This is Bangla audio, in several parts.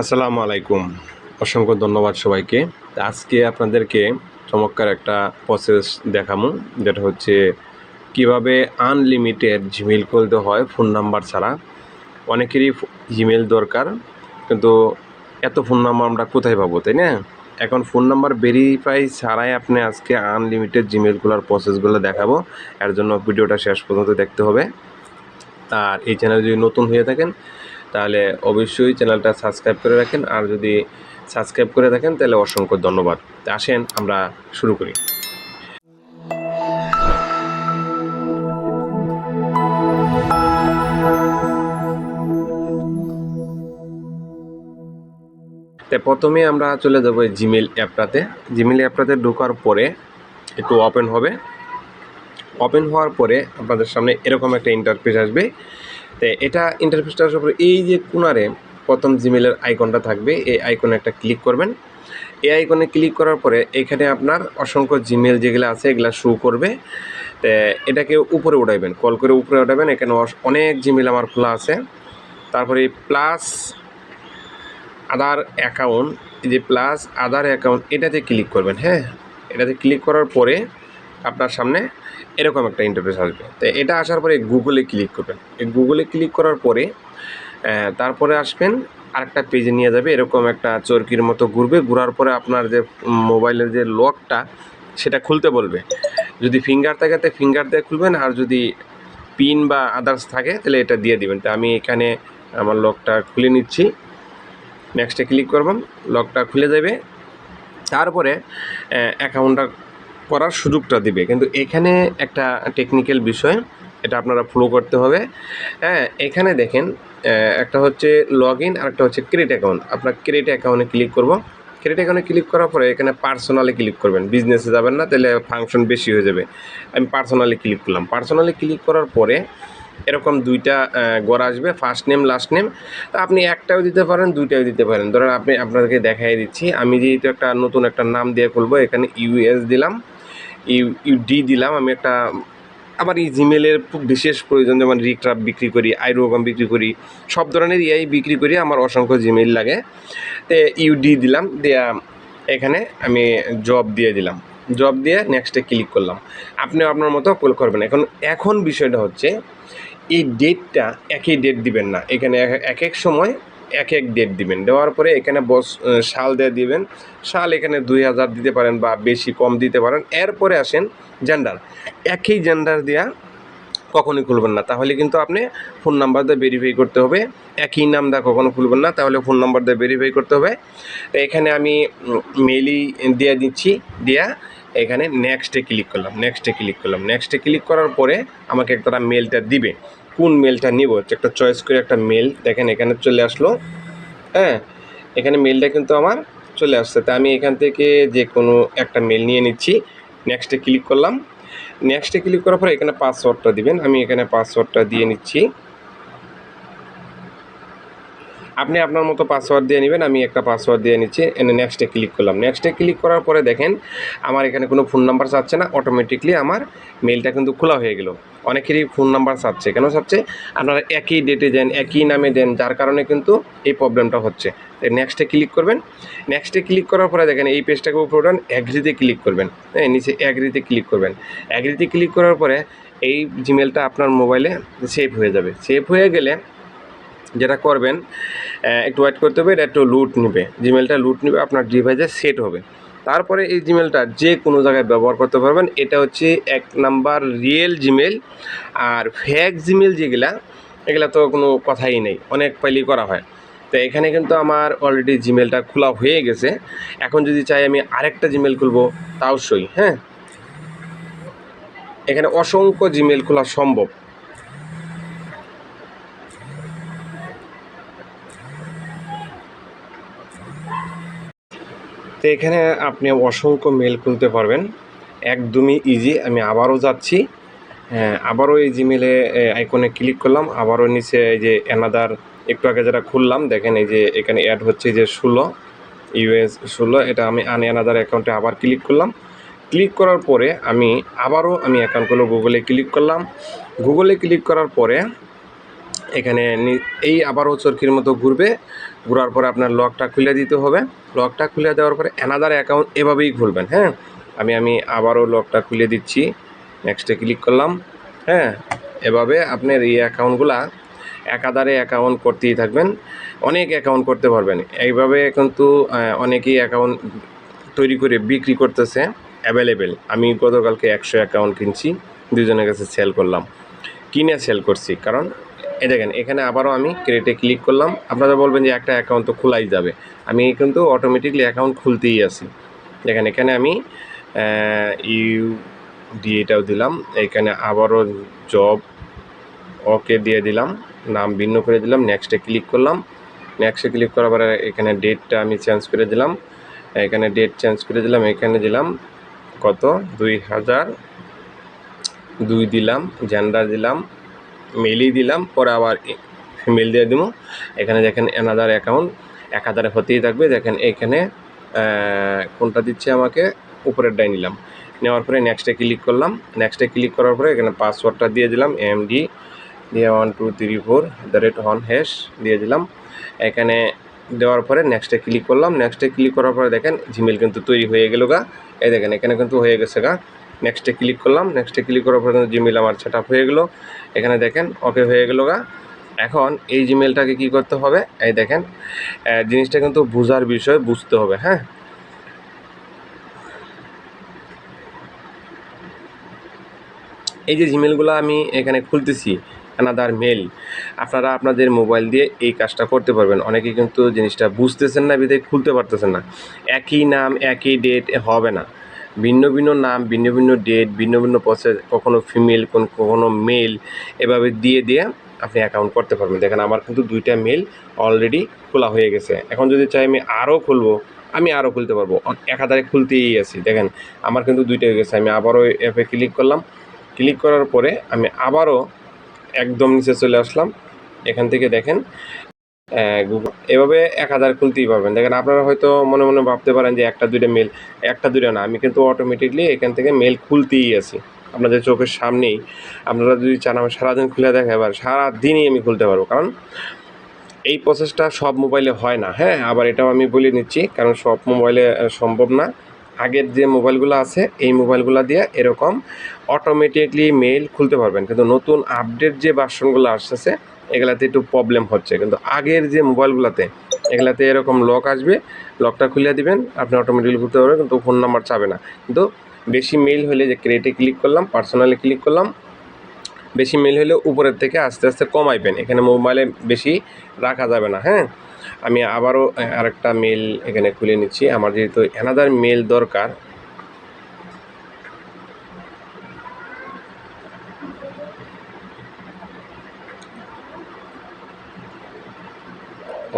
আসসালামু আলাইকুম। অসংখ্য ধন্যবাদ সবাইকে। আজকে আপনাদেরকে চমৎকার একটা প্রসেস দেখামু, যেটা হচ্ছে কীভাবে আনলিমিটেড জিমেল খুলতে হয় ফোন নাম্বার ছাড়া। অনেকেরই জিমেল দরকার, কিন্তু এত ফোন নাম্বার আমরা কোথায় পাবো, তাই না? এখন ফোন নাম্বার ভেরিফাই ছাড়াই আপনি আজকে আনলিমিটেড জিমেল খোলার প্রসেসগুলো দেখাবো। এর জন্য ভিডিওটা শেষ পর্যন্ত দেখতে হবে। আর এই চ্যানেল যদি নতুন হয়ে থাকেন তাহলে অবশ্যই চ্যানেলটা সাবস্ক্রাইব করে রাখেন। আর যদি সাবস্ক্রাইব করে থাকেন, তাহলে অসংখ্য ধন্যবাদ। আসেন, আমরা শুরু করি। তো প্রথমে আমরা চলে যাব জিমেল অ্যাপটাতে। জিমেল অ্যাপটাতে ঢোকার পরে একটু ওপেন হবে। ওপেন হওয়ার পরে আপনাদের সামনে এরকম একটা ইন্টারফেস আসবে। তো এটা ইন্টারফেসটা আসার পরে এই যে কোনারে প্রথম জিমেলের আইকনটা থাকবে, এই আইকনে একটা ক্লিক করবেন। এই আইকনে ক্লিক করার পরে এখানে আপনার অসংখ্য জিমেল যেগুলো আছে, এগুলো শো করবে। তো এটাকে উপরে উঠাইবেন কল করে উপরে উঠাবেন এখানে অনেক জিমেল আমার খোলা আছে। তারপরে প্লাস আধার অ্যাকাউন্ট যে প্লাস আধার অ্যাকাউন্ট এটাতে ক্লিক করবেন হ্যাঁ? এটাতে ক্লিক করার পরে আপনার সামনে এরকম একটা ইন্টারফেস আসবে। তো এটা আসার পরে গুগলে ক্লিক করবেন। এই গুগলে ক্লিক করার পরে তারপরে আসবেন, আরেকটা পেজে নিয়ে যাবে, এরকম একটা চরকির মতো ঘুরবে। ঘোরার পরে আপনার যে মোবাইলের যে লকটা সেটা খুলতে বলবে। যদি ফিঙ্গার থাকে, তো ফিঙ্গার দিয়ে খুলবেন, আর যদি পিন বা আদার্স থাকে, তাহলে এটা দিয়ে দিবেন। তো আমি এখানে আমার লকটা খুলে নিচ্ছি। নেক্সটে ক্লিক করবেন লকটা খুলে যাবে। তারপরে অ্যাকাউন্টটা করার সুযোগটা দিবে। কিন্তু এখানে একটা টেকনিক্যাল বিষয়, এটা আপনারা ফলো করতে হবে। হ্যাঁ এখানে দেখেন একটা হচ্ছে লগ ইন আর একটা হচ্ছে ক্রেডিট অ্যাকাউন্ট আপনার ক্রেডিট অ্যাকাউন্টে ক্লিক করব। ক্রেডিট অ্যাকাউন্টে ক্লিক করার পরে এখানে পার্সোনালি ক্লিক করবেন। বিজনেসে যাবেন না, তাহলে ফাংশন বেশি হয়ে যাবে। আমি পার্সোনালি ক্লিক করলাম। পার্সোনালি ক্লিক করার পরে এরকম দুইটা গড় আসবে ফার্স্ট নেম লাস্ট নেম তা আপনি একটাও দিতে পারেন, দুইটাও দিতে পারেন। ধরেন আপনি, আপনাদেরকে দেখাই দিচ্ছি। আমি যেহেতু একটা নতুন একটা নাম দিয়ে খুলবো, এখানে ইউএস দিলাম। ইউ ইউডি দিলাম, আমি একটা, আবার এই জিমেলের খুব বিশেষ প্রয়োজন, যেমন রিক্রাপ বিক্রি করি আইরোগাম বিক্রি করি, সব ধরনের ইয়াই বিক্রি করি, আমার অসংখ্য জিমেল লাগে। তো ইউডি দিলাম, দেয়া এখানে আমি জব দিয়ে দিলাম। জব দিয়ে নেক্সটে ক্লিক করলাম। আপনি আপনার মতো কল করবেন। এখন এখন বিষয়টা হচ্ছে, এই ডেটটা একই ডেট দিবেন না। এখানে এক এক সময় এক এক ডেট দিবেন। দেওয়ার পরে এখানে বস সাল দিয়ে দিবেন। সাল এখানে দুই হাজার দিতে পারেন বা বেশি কম দিতে পারেন। এরপরে আসেন জেন্ডার একই জেন্ডার দেওয়া কখনোই খুলবেন না। তাহলে কিন্তু আপনি ফোন নাম্বার দিয়ে ভেরিফাই করতে হবে। একই নাম দা কখনো খুলবেন না। তাহলে ফোন নাম্বার দিয়ে ভেরিফাই করতে হবে। এখানে আমি মেলই দিয়ে দিচ্ছি। দেয়া এখানে নেক্সটে ক্লিক করলাম। নেক্সটে ক্লিক করলাম। নেক্সটে ক্লিক করার পরে আমাকে একটা মেলটা দিবে। কোন মেলটা নিব? একটা চয়েস করে একটা মেল দেখেন এখানে চলে আসলো। হ্যাঁ এখানে মেলটা কিন্তু আমার চলে আসছে। তা আমি এখান থেকে যে কোনো একটা মেল নিয়ে নিচ্ছি। নেক্সটে ক্লিক করলাম। নেক্সটে ক্লিক করার পর এখানে পাসওয়ার্ডটা দিবেন। আমি এখানে পাসওয়ার্ডটা দিয়ে নিচ্ছি। আপনি আপনার মতো পাসওয়ার্ড দিয়ে নেবেন, আমি একটা পাসওয়ার্ড দিয়ে নিচ্ছি, এনে নেক্সটে ক্লিক করলাম। নেক্সটে ক্লিক করার পরে দেখেন, আমার এখানে কোনো ফোন নাম্বার চাচ্ছে না অটোমেটিকলি আমার মেলটা কিন্তু খোলা হয়ে গেল। অনেকেরই ফোন নাম্বার চাচ্ছে কেন চাচ্ছে আপনারা একই ডেটে দেন, একই নামে দেন, যার কারণে কিন্তু এই প্রবলেমটা হচ্ছে। নেক্সটে ক্লিক করবেন। নেক্সটে ক্লিক করার পরে দেখেন, এই পেজটাকে উপরে উঠান অ্যাগ্রিতে ক্লিক করবেন। হ্যাঁ নিচে অ্যাগ্রিতে ক্লিক করবেন। অ্যাগ্রিতে ক্লিক করার পরে এই জিমেলটা আপনার মোবাইলে সেভ হয়ে যাবে। সেভ হয়ে গেলে যেটা করবেন একটু ওয়েট করতে হবে, এটা একটু লুট নেবে। জিমেলটা লুট নেবে, আপনার ডিভাইসে সেট হবে। তারপরে এই জিমেলটা যে কোনো জায়গায় ব্যবহার করতে পারবেন, এটা হচ্ছে এক নাম্বার রিয়েল জিমেল আর ফেক জিমেল যেগুলা, এগুলা তো কোনো কথাই নেই, অনেক পাইলি করা হয়। তো এখানে কিন্তু আমার অলরেডি জিমেলটা খোলা হয়ে গেছে। এখন যদি চাই আমি আরেকটা জিমেল খুলবো, তাও সই হ্যাঁ? এখানে অসংখ্য জিমেল খোলা সম্ভব। তো এখানে আপনি অসংখ্য মেল খুলতে পারবেন। একদমই ইজি আমি আবারও যাচ্ছি। হ্যাঁ আবারও এই জিমেলে আইকনে ক্লিক করলাম। আবারও নিচে এই যে অ্যানাদার একটু আগে যেটা খুললাম, দেখেন এই যে এখানে অ্যাড হচ্ছে যে ষোলো ইউএস ষোলো, এটা আমি আন অ্যানাদার অ্যাকাউন্টে আবার ক্লিক করলাম। ক্লিক করার পরে আমি আবারও আমি অ্যাকাউন্ট করল গুগলে ক্লিক করলাম। গুগলে ক্লিক করার পরে এখানে এই আবারও চরকির মতো ঘুরবে। ঘোরার পরে আপনার লকটা খুলে দিতে হবে। লকটা খুলে দেওয়ার পরে অ্যানাদার অ্যাকাউন্ট এভাবেই খুলবেন হ্যাঁ? আমি আমি আবারও লকটা খুলে দিচ্ছি। নেক্সটে ক্লিক করলাম হ্যাঁ? এভাবে আপনার এই অ্যাকাউন্টগুলা একাধারে অ্যাকাউন্ট করতেই থাকবেন। অনেক অ্যাকাউন্ট করতে পারবেন। এইভাবে কিন্তু অনেকেই অ্যাকাউন্ট তৈরি করে বিক্রি করতেছে অ্যাভেলেবেল আমি গতকালকে একশো অ্যাকাউন্ট কিনছি, দুজনের কাছে সেল করলাম। কিনে সেল করছি, কারণ এই দেখেন, এখানে আবারও আমি ক্রেটে ক্লিক করলাম। আপনারা বলবেন যে একটা অ্যাকাউন্ট তো খোলাই যাবে। আমি কিন্তু অটোমেটিকলি অ্যাকাউন্ট খুলতেই আছি। দেখেন, এখানে আমি ইউ ডিএটাও দিলাম। এখানে আবারও জব ওকে দিয়ে দিলাম। নাম ভিন্ন করে দিলাম। নেক্সটে ক্লিক করলাম। নেক্সটে ক্লিক করার পরে এখানে ডেটটা আমি চেঞ্জ করে দিলাম। এখানে ডেট চেঞ্জ করে দিলাম। এখানে দিলাম কত? দুই হাজার দুই দিলাম জেন্ডার দিলাম। মেলই দিলাম, পরে আবার মেল দিয়ে দিব এখানে দেখেন অ্যানাদার অ্যাকাউন্ট এক হাজারে হতেই থাকবে। দেখেন এখানে কোনটা দিচ্ছে আমাকে? উপরেরটাই নিলাম। নেওয়ার পরে নেক্সটে ক্লিক করলাম। নেক্সটে ক্লিক করার পরে এখানে পাসওয়ার্ডটা দিয়ে দিলাম এমডি দিয়ে one two three four the rate one hash দিয়ে দিলাম। এখানে দেওয়ার পরে নেক্সটে ক্লিক করলাম। নেক্সটে ক্লিক করার পরে দেখেন জিমেল কিন্তু তৈরি হয়ে গেল গা। এই দেখেন, এখানে কিন্তু হয়ে গেছে গা। নেক্সটে ক্লিক করলাম। নেক্সটে ক্লিক করার পরে কিন্তু জিমেল আমার সেট হয়ে গেলো। এখানে দেখেন ওকে হয়ে গেল গা। এখন এই জিমেলটাকে কি করতে হবে? এই দেখেন জিনিসটা কিন্তু বোঝার বিষয়, বুঝতে হবে হ্যাঁ? এই যে জিমেলগুলো আমি এখানে খুলতেছি অ্যানাদার মেল আপনারা আপনাদের মোবাইল দিয়ে এই কাজটা করতে পারবেন। অনেকে কিন্তু জিনিসটা বুঝতেছেন না বিধে খুলতে পারতেছেন না। একই নাম, একই ডেট হবে না। ভিন্ন ভিন্ন নাম, ভিন্ন ভিন্ন ডেট ভিন্ন ভিন্ন প্রসেস কখনো ফিমেল কোন, কখনো মেল এভাবে দিয়ে দিয়ে আপনি অ্যাকাউন্ট করতে পারবেন। দেখেন আমার কিন্তু দুইটা মেল অলরেডি খোলা হয়ে গেছে। এখন যদি চাই আমি আরও খুলবো, আমি আরও খুলতে পারব। একাধারে খুলতেই আছি। দেখেন আমার কিন্তু দুইটা হয়ে গেছে। আমি আবারও অ্যাপে ক্লিক করলাম। ক্লিক করার পরে আমি আবারও একদম নিচে চলে আসলাম। এখান থেকে দেখেন এভাবে এক হাজার খুলতেই পারবেন। দেখেন আপনারা হয়তো মনে মনে ভাবতে পারেন যে একটা, দুইটা মেল একটা, দুইটা না। আমি কিন্তু অটোমেটিকলি এখান থেকে মেল খুলতেই আছি। আপনাদের চোখের সামনেই। আপনারা যদি চান আমি সারাদিন খুলে দেখা এবার সারাদিনই আমি খুলতে পারব। কারণ এই প্রসেসটা সব মোবাইলে হয় না। হ্যাঁ আবার এটাও আমি বলে নিচ্ছি। কারণ সব মোবাইলে সম্ভব না। আগের যে মোবাইলগুলো আছে, এই মোবাইলগুলো দিয়ে এরকম অটোমেটিকলি মেইল খুলতে পারবেন। কিন্তু নতুন আপডেট যে ভার্সনগুলো আসতেছে এগুলাতে একটু প্রবলেম হচ্ছে। কিন্তু আগের যে মোবাইলগুলোতে এগুলাতে এরকম লক আসবে লকটা খুলে দিবেন, আপনি অটোমেটিকলি খুলতে পারবেন, কিন্তু ফোন নাম্বার চাবে না। কিন্তু বেশি মেইল হলে যে ক্রিয়েটে ক্লিক করলাম পার্সোনালি ক্লিক করলাম, বেশি মেল হলে উপরের থেকে আস্তে আস্তে কমাইবেন। এখানে মোবাইলে বেশি রাখা যাবে না হ্যাঁ? আমি আবারও আরেকটা মেল এখানে খুলে নিচ্ছি। আমার যেহেতু অ্যানাদার মেল দরকার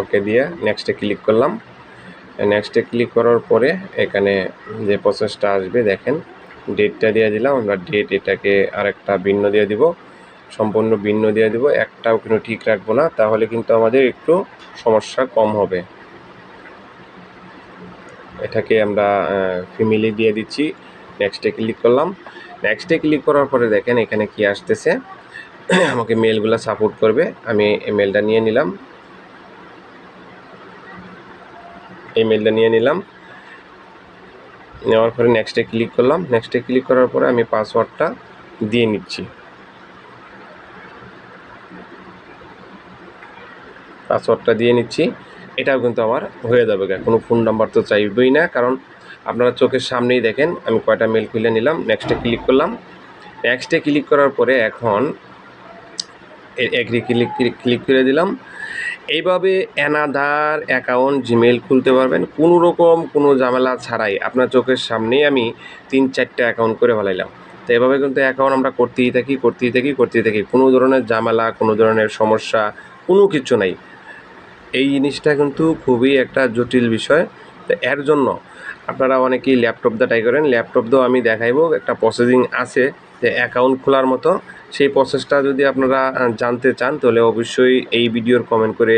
ওকে দিয়ে নেক্সটে ক্লিক করলাম। নেক্সটে ক্লিক করার পরে এখানে যে প্রসেসটা আসবে, দেখেন ডেটটা দিয়ে দিলাম, আমরা ডেট এটাকে আরেকটা ভিন্ন দিয়ে দিব, সম্পূর্ণ ভিন্ন দিয়ে দিব, একটাও কিন্তু ঠিক রাখব না, তাহলে কিন্তু আমাদের একটু সমস্যা কম হবে। এটাকে আমরা ফ্যামিলি দিয়ে দিচ্ছি নেক্সটে ক্লিক করলাম। নেক্সটে ক্লিক করার পরে দেখেন, এখানে কি আসতেছে, আমাকে মেলগুলো সাপোর্ট করবে, আমি এই মেলটা নিয়ে নিলাম। এই মেলটা নিয়ে নিলাম। নেওয়ার পরে নেক্সটে ক্লিক করলাম। নেক্সটে ক্লিক করার পরে আমি পাসওয়ার্ডটা দিয়ে নিচ্ছি। পাসওয়ার্ডটা দিয়ে নিচ্ছি। এটাও কিন্তু আমার হয়ে যাবে। কোনো ফোন নাম্বার তো চাইবেই না। কারণ আপনারা চোখের সামনেই দেখেন, আমি কয়টা মেল খুলে নিলাম। নেক্সটে ক্লিক করলাম। নেক্সটে ক্লিক করার পরে এখন এগ্রি ক্লিক ক্লিক করে দিলাম। এইভাবে অ্যানাদার অ্যাকাউন্ট জিমেল খুলতে পারবেন। কোনো রকম কোনো ঝামেলা ছাড়াই আপনার চোখের সামনেই আমি তিন চারটে অ্যাকাউন্ট করে ফেলাইলাম। তো এভাবে কিন্তু অ্যাকাউন্ট আমরা করতেই থাকি করতেই থাকি করতেই থাকি। কোনো ধরনের ঝামেলা, কোনো ধরনের সমস্যা, কোনো কিছু নাই। এই জিনিসটা কিন্তু খুবই একটা জটিল বিষয়। তো এর জন্য আপনারা অনেকেই ল্যাপটপ দিয়ে ট্রাই করেন। ল্যাপটপ দিয়েও আমি দেখাইবো, একটা প্রসেসিং আছে। যে অ্যাকাউন্ট খোলার মতো। সেই প্রসেসটা যদি আপনারা জানতে চান, তাহলে অবশ্যই এই ভিডিওর কমেন্ট করে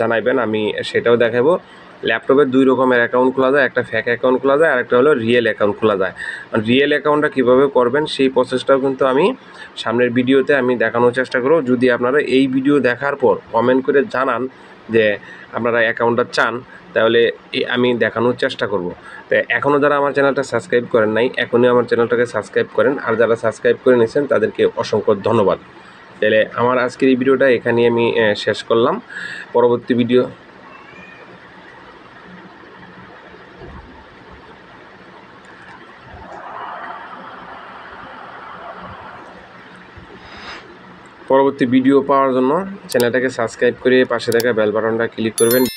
জানাইবেন, আমি সেটাও দেখাবো ল্যাপটপে দুই রকমের অ্যাকাউন্ট খোলা যায়, একটা ফ্যাক অ্যাকাউন্ট খোলা যায় আর একটা হলো রিয়েল অ্যাকাউন্ট খোলা যায়। রিয়েল অ্যাকাউন্টটা কীভাবে করবেন, সেই প্রসেসটাও কিন্তু আমি সামনের ভিডিওতে আমি দেখানোর চেষ্টা করব। যদি আপনারা এই ভিডিও দেখার পর কমেন্ট করে জানান যে আপনারা অ্যাকাউন্টটা চান, তাহলে আমি দেখানোর চেষ্টা করব। তো এখনও যারা আমার চ্যানেলটা সাবস্ক্রাইব করেন নাই, এখনই আমার চ্যানেলটাকে সাবস্ক্রাইব করেন। আর যারা সাবস্ক্রাইব করে নিয়েছেন, তাদেরকে অসংখ্য ধন্যবাদ। তাহলে আমার আজকের এই ভিডিওটা এখানেই আমি শেষ করলাম। পরবর্তী ভিডিও পরবর্তী ভিডিও পাওয়ার জন্য চ্যানেলটাকে সাবস্ক্রাইব করে পাশে থাকা বেল বাটনটা ক্লিক করবেন।